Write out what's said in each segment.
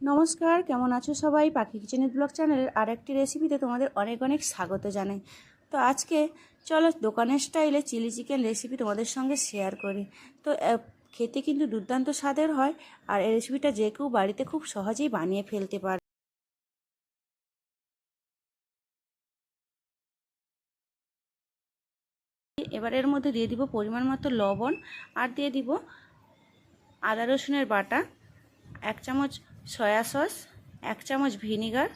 নমস্কার, কেমন আছো সবাই? পাখি কিচেনের ব্লগ চ্যানেলের আরেকটি রেসিপিতে তোমাদের অনেক অনেক স্বাগত জানাই। তো আজকে চলো দোকানের স্টাইলে চিলি চিকেন রেসিপি তোমাদের সঙ্গে শেয়ার করি। তো খেতে কিন্তু দুর্দান্ত স্বাদের হয় আর এই রেসিপিটা যে কেউ বাড়িতে খুব সহজেই বানিয়ে ফেলতে পারে। এবার এর মধ্যে দিয়ে দিব পরিমাণ মতো লবণ আর দিয়ে দিব আদা রসুনের বাটা, এক চামচ সয়া সস, এক চামচ ভিনিগার,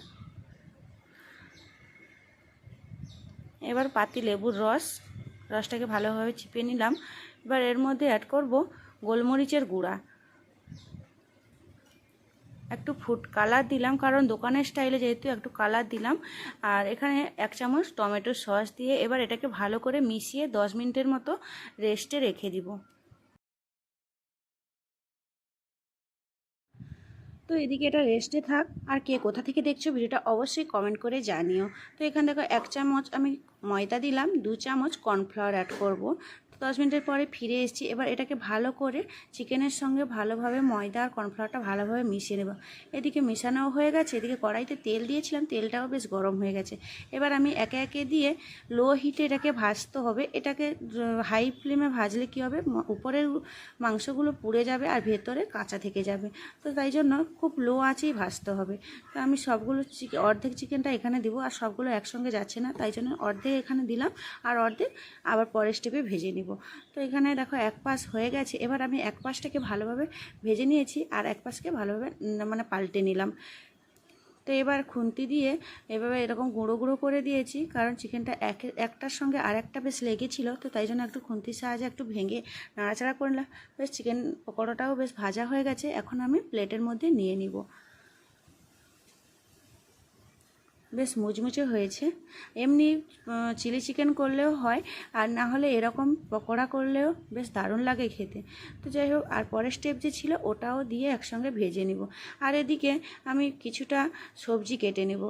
এবার পাতি লেবুর রস, রসটাকে ভালোভাবে চিপে নিলাম। এবার এর মধ্যে অ্যাড করব গোলমরিচের গুঁড়া। একটু ফুড কালার দিলাম, কারণ দোকানের স্টাইলে যেহেতু একটু কালার দিলাম। আর এখানে এক চামচ টমেটো সস দিয়ে এবার এটাকে ভালো করে মিশিয়ে দশ মিনিটের মতো রেস্টে রেখে দিব। তো এদিকে এটা রেস্টে থাক। আর কে কোথা থেকে দেখছ ভিডিওটা অবশ্যই কমেন্ট করে জানিও। তো এখানে দেখো এক চামচ আমি ময়দা দিলাম, দু চামচ কর্নফ্লাওয়ার অ্যাড করব। দশ মিনিটের পরে ফিরে এসেছি। এবার এটাকে ভালো করে চিকেনের সঙ্গে ভালোভাবে ময়দা আর কর্নফ্লাওয়ারটা ভালোভাবে মিশিয়ে নেব। এদিকে মেশানোও হয়ে গেছে, এদিকে কড়াইতে তেল দিয়েছিলাম, তেলটাও বেশ গরম হয়ে গেছে। এবার আমি একে একে দিয়ে লো হিটে এটাকে ভাজতে হবে। এটাকে হাই ফ্লেমে ভাজলে কী হবে? উপরের মাংসগুলো পুড়ে যাবে আর ভেতরে কাঁচা থেকে যাবে। তো তাই জন্য খুব লো আঁচেই ভাজতে হবে। তো আমি সবগুলো চিকেন অর্ধেক চিকেনটা এখানে দিব আর সবগুলো একসঙ্গে যাচ্ছে না। তাই জন্য অর্ধেক এখানে দিলাম আর অর্ধেক আবার পরের স্টেপে ভেজে নিব। তো এখানে দেখো এক পাশ হয়ে গেছে, এবার আমি এক পাশটাকে ভালোভাবে ভেজে নিয়েছি আর এক পাশকে ভালোভাবে মানে পাল্টে নিলাম। তো এবার খুন্তি দিয়ে এভাবে এরকম গুঁড়ো গুঁড়ো করে দিয়েছি, কারণ চিকেনটা এক, একটার সঙ্গে আর একটা বেশ লেগেছিল, তো তাই জন্য একটু খুন্তির সাহায্যে একটু ভেঙে নাড়াচাড়া করলাম। বেশ চিকেন পকোড়াটাও বেশ ভাজা হয়ে গেছে, এখন আমি প্লেটের মধ্যে নিয়ে নিব। বেশ মুচমুচে হয়েছে। এমনি চিলি চিকেন করলেও হয়, আর না হলে এরকম পকোড়া করলেও বেশ দারুণ লাগে খেতে। তো যাই হোক, আর পরের স্টেপ যে ছিল, ওটাও দিয়ে একসঙ্গে ভেজে নিব। আর এদিকে আমি কিছুটা সবজি কেটে নেব।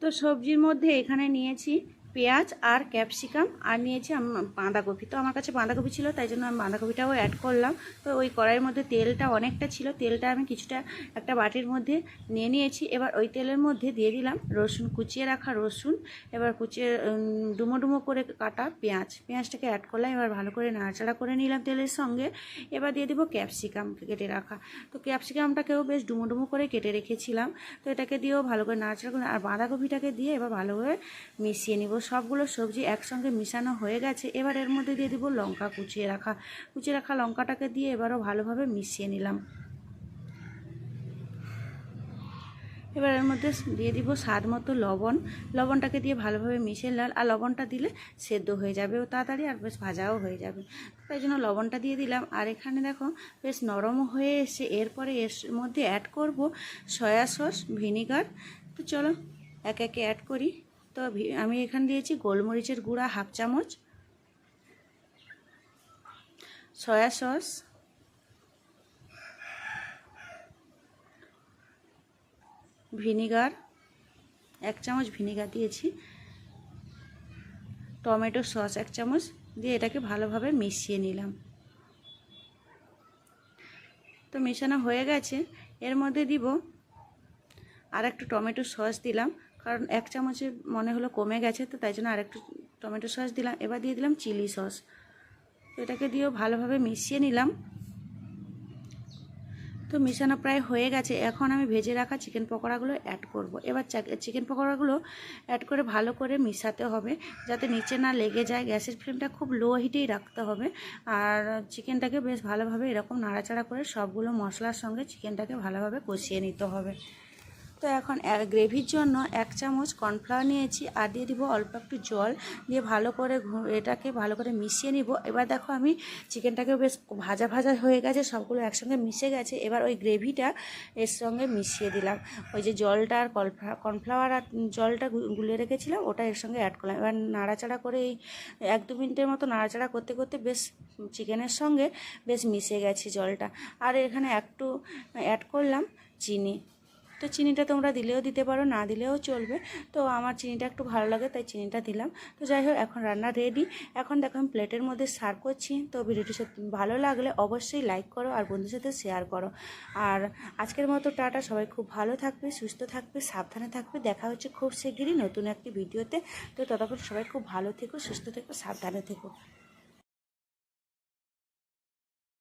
তো সবজির মধ্যে এখানে নিয়েছি পেঁয়াজ আর ক্যাপসিকাম। আর নিয়েছি বাঁধাকপি। তো আমার কাছে বাঁধাকপি ছিল, তাই জন্য আমি বাঁধাকপিটাও অ্যাড করলাম। তো ওই কড়াইয়ের মধ্যে তেলটা অনেকটা ছিল। তেলটা আমি কিছুটা একটা বাটির মধ্যে নিয়ে নিয়েছি। এবার ওই তেলের মধ্যে দিয়ে দিলাম রসুন, কুচিয়ে রাখা রসুন। এবার কুচিয়ে ডুমো ডুমো করে কাটা পেঁয়াজ। পেঁয়াজটাকে অ্যাড করলাম, এবার ভালো করে নাড়াচাড়া করে নিলাম তেলের সঙ্গে। এবার দিয়ে দিব ক্যাপসিকাম কেটে রাখা। তো ক্যাপসিকামটাকেও বেশ ডুমো ডুমো করে কেটে রেখেছিলাম। তো এটাকে দিয়েও ভালো করে নাড়াচাড়া করে, আর বাঁধাকপিটাকে দিয়ে এবার ভালোভাবে মিশিয়ে নিব। সবগুলো সবজি একসঙ্গে মিশানো হয়ে গেছে। এবার এর মধ্যে দিয়ে দিব লঙ্কা কুচিয়ে রাখা। কুচিয়ে রাখা লঙ্কাটাকে দিয়ে এবারও ভালোভাবে মিশিয়ে নিলাম। এবার এর মধ্যে দিয়ে দিব স্বাদ মতো লবণ। লবণটাকে দিয়ে ভালোভাবে মিশিয়ে লাল আর লবণটা দিলে সেদ্ধ হয়ে যাবে ও তাড়াতাড়ি আর বেশ ভাজাও হয়ে যাবে। তাই জন্য লবণটা দিয়ে দিলাম। আর এখানে দেখো বেশ নরমও হয়ে এসে এরপরে এর মধ্যে অ্যাড করব সয়া সস, ভিনিগার। তো চলো এক একে অ্যাড করি। তো আমি এখানে দিয়েছি গোলমরিচের গুঁড়া হাফ চামচ, সয়া সস, ভিনিগার, এক চামচ ভিনিগার দিয়েছি, টমেটো সস এক চামচ দিয়ে এটাকে ভালোভাবে মিশিয়ে নিলাম। তো মেশানো হয়ে গেছে, এর মধ্যে দিব আর একটু টমেটো সস দিলাম কারণ এক চামচে মনে হলো কমে গেছে, তো তাই জন্য আর একটু টমেটো সস দিলাম। এবার দিয়ে দিলাম চিলি সস। তো এটাকে দিয়েও ভালোভাবে মিশিয়ে নিলাম। তো মিশানো প্রায় হয়ে গেছে। এখন আমি ভেজে রাখা চিকেন পকোড়াগুলো অ্যাড করব। এবার চিকেন পকোড়াগুলো অ্যাড করে ভালো করে মিশাতে হবে, যাতে নিচে না লেগে যায়। গ্যাসের ফ্লেমটা খুব লো হিটেই রাখতে হবে। আর চিকেনটাকে বেশ ভালোভাবে এরকম নাড়াচাড়া করে সবগুলো মশলার সঙ্গে চিকেনটাকে ভালোভাবে কষিয়ে নিতে হবে। তো এখন গ্রেভির জন্য এক চামচ কর্নফ্লাওয়ার নিয়েছি। আর দিয়ে দিব অল্প একটু জল। দিয়ে ভালো করে এটাকে ভালো করে মিশিয়ে নিব। এবার দেখো আমি চিকেনটাকে বেশ ভাজা ভাজা হয়ে গেছে। সবগুলো একসঙ্গে মিশে গেছে। এবার ওই গ্রেভিটা এর সঙ্গে মিশিয়ে দিলাম। ওই যে জলটা আর কর্নফ্লা- কর্নফ্লাওয়ার আর জলটা গুলে রেখেছিলাম, ওটা এর সঙ্গে অ্যাড করলাম। এবার নাড়াচাড়া করে এই এক দু মিনিটের মতো নাড়াচাড়া করতে করতে বেশ চিকেনের সঙ্গে বেশ মিশে গেছে জলটা। আর এখানে একটু অ্যাড করলাম চিনি। তো চিনিটা তোমরা দিলেও দিতে পারো, না দিলেও চলবে। তো আমার চিনিটা একটু ভালো লাগে, তাই চিনিটা দিলাম। তো যাই হোক, এখন রান্না রেডি এখন দেখো আমি প্লেটের মধ্যে সার্ভ করছি। তো ভিডিওটি সত্যি ভালো লাগলে অবশ্যই লাইক করো আর বন্ধুর সাথে শেয়ার করো। আর আজকের মতো টাটা। সবাই খুব ভালো থাকবে, সুস্থ থাকবে, সাবধানে থাকবে। দেখা হচ্ছে খুব শিগগিরই নতুন একটি ভিডিওতে। তো ততক্ষণ সবাই খুব ভালো থেকো, সুস্থ থেকো, সাবধানে থেকো।